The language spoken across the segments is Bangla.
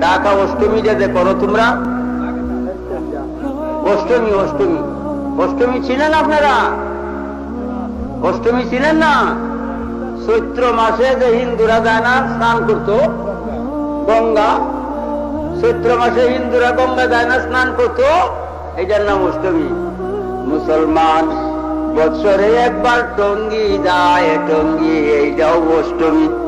ঢাকা অষ্টমী যে করো তোমরা? অষ্টমী অষ্টমী। অষ্টমী ছিলেন আপনারা? অষ্টমী ছিলেন না? চৈত্র মাসে যে হিন্দুরা যায় না, স্নান করতো, গঙ্গা। চৈত্র মাসে হিন্দুরা গঙ্গা যায় না, স্নান করতো এটার নাম অষ্টমী। মুসলমান বৎসরে একবার টঙ্গি যায়, টঙ্গি, এইটাও অষ্টমী।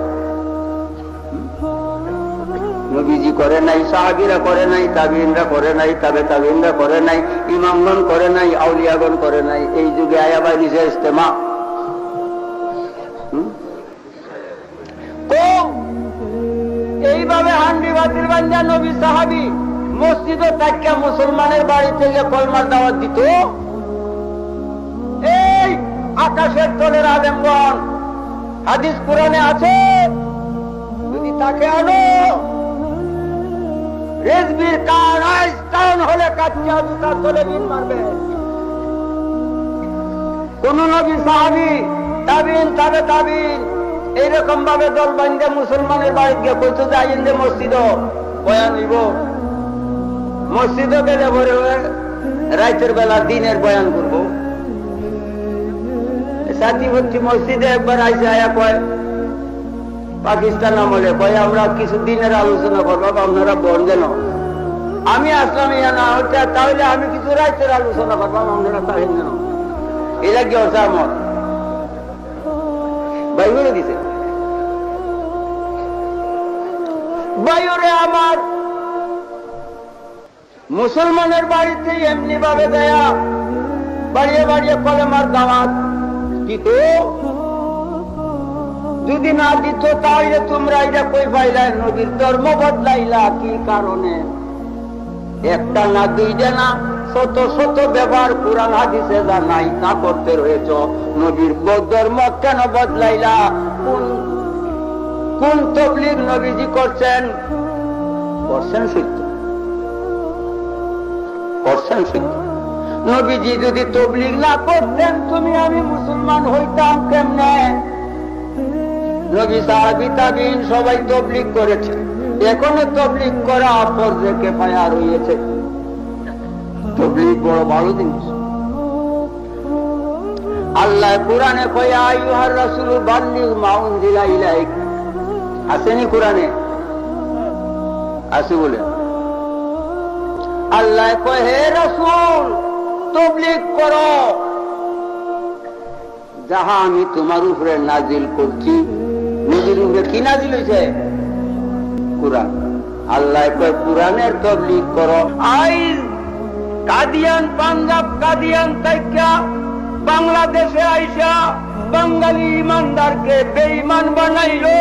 নবীজি করে নাই, সাহাবিরা করে নাই তাবিনরা করে নাই, তাবে তাবিনরা করে নাই, ইমামগণ করে নাই, আউলিয়াগণ করে নাই। এই যুগে আয়াবাই নিজে ইস্তেমা এইভাবে হান্ডি বাতিল বান্ধা নবী সাহাবি মসজিদ তাকিয়া মুসলমানের বাড়ি থেকে কলমার দাওয়াত দিত। এই আকাশের তলের আলেমগণ হাদিস কোরআনে আছে। যদি তাকে আনো রেজবির কান আইস্টাউন হলে কাচ্চা জুতা তলে বিন মারবে। কোন নবী সাহাবি, তাবিন, তাবে তাবিন, এইরকম ভাবে দল বান্ধে মুসলমানের বাড়ি গিয়ে কইতো যে যে মসজিদ বয়ান হইব মসজিদে গেলে ভরে রাইতের বেলা দিনের বয়ান করব। সাথী হচ্ছে মসজিদে একবার আইসে আয়া কয় পাকিস্তান আমলে। কয়, আমরা কিছু দিনের আলোচনা করব আপনারা বন যেন আমি আসলাম ইয়া না হচ্ছে তাহলে আমি কিছু রাইতের আলোচনা করব আপনারা তাহেন যেন এটা কি হচ্ছে আমার বাইরে দিছে। বাইরে আমার। মুসলমানের বাড়িতে এমনি ভাবে দেয়া, বাড়িয়ে বাড়িয়ে কলেমার দাওয়াত। দিত যদি না দিত তাহলে তোমরা এটা কই পাইলা? নদীর ধর্ম বদলাইলা, কি কারণে? একটা না দুইটা না, শত শত ব্যবহার কোরআন, হাদিসে যা নাই না করতে রয়েছ। নবীর ধর্ম কেন বদলাইলা? কোন কোন তবলিগ নবীজি করছেন? করছেন সত্য। করছেন সত্য। নবীজি যদি তবলিগ না করতেন, তুমি আমি মুসলমান হইতাম কেমনে? নবী সাহাবি সবাই তবলিগ করেছে। এখনও তবলিগ করা রেখে পায়া রয়েছে। তবলিগ বড় ভালো জিনিস। আল্লাহ কোরআনে কয়া আইয়ুহার রাসূল বাল্লিগ মা উনজিলা ইলাইক। আসেনি কোরআনে? বলে। আল্লাহ কয়, হে করো। যাহা আমি তোমার উপরে নাজিল করছি নিজের উপরে কি নাজিল হয়েছে কোরআন। আল্লাহ কোরআনের তবলিগ করো। আই কাদিয়ান, পাঞ্জাব কাদিয়ান তাইকা বাংলাদেশে আইসা বাঙালি ইমানদারকে বেঈমান বানাইলো।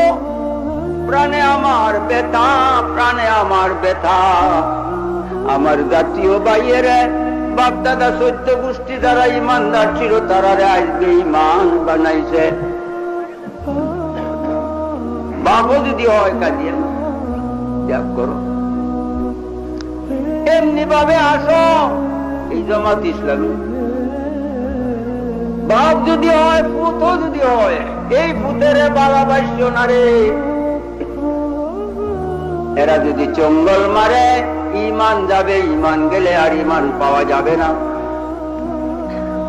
প্রাণে আমার বেতা প্রাণে আমার বেতা আমার জাতীয় বাইয়েরা বাপদাদা সত্য গোষ্ঠী যারা ইমানদার ছিল তারা আজকে ইমান বানাইছে। যদি হয় ত্যাগ করো। এমনি ভাবে আসো, এই জমাত বাপ যদি হয় পুত যদি হয়, এই পুতের বাবা বাইশ্য না রে। এরা যদি চঙ্গল মারে ইমান যাবে ইমান গেলে আর ইমান পাওয়া যাবে না।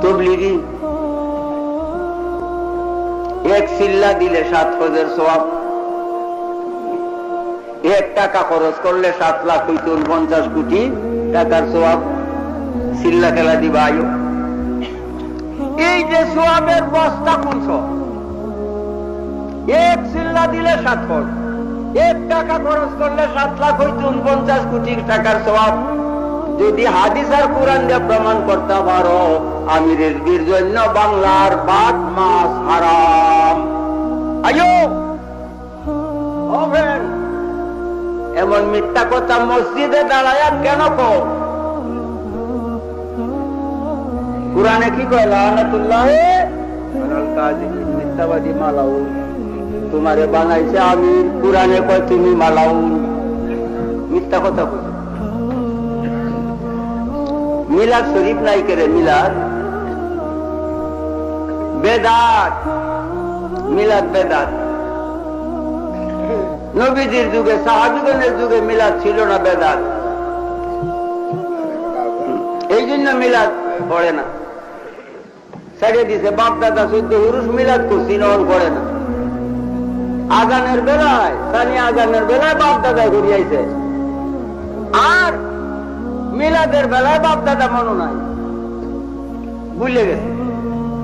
তবলিগি। এক সিল্লা দিলে সাত ফজের সব এক টাকা খরচ করলে সাত লাখ হইত পঞ্চাশ কোটি টাকার সোয়াব সিল্লা খেলা দিবা, আয়ো। এই যে সোয়াবের বস্তা কোনছ এক সিল্লা দিলে সাত ফল, এক টাকা খরচ করলে সাত লাখ হইত উনপঞ্চাশ কোটি টাকার সব যদি হাদিস আর কোরআন দিয়ে প্রমাণ করতে পারো আমি রেজবির জন্য বাংলার বাদ মাস হারাম। আয়ো। হবেন এমন মিথ্যা কথা মসজিদে দাঁড়ায় কেন কোরআনে কি কয়? মালাউন তোমারে বানাইছে আমি, কোরআনে কয় তুমি মালাউন মিথ্যা কথা বলছো মিলাদ শরীফ নাই করে মিলাদ? বেদাত। মিলাদ বেদাত। নবীজির যুগে সাহাযুগনের যুগে মিলাদ ছিল না বেদাত। এই জন্য মিলাদ পড়ে না। ছেড়ে দিছে বাপ দাদা শুদ্ধ পুরুষ মিলাদ করছি নন করে না। আগানের বেলায়, সানি আগানের বেলায় বাপ দাদা ঘুরিয়াইছে আর মিলাদের বেলায় বাপ দাদা মনো নাই। ভুলে গেছে?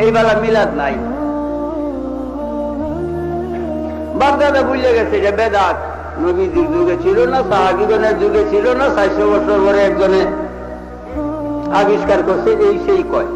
এই বেলা মিলাদ নাই। বাপ দাদা ভুলে গেছে যে বেদাত নবীদের যুগে ছিল না, সাহাবিগণের যুগে ছিল না চারশো বছর পরে একজনে আবিষ্কার করছে এই সেই কয়।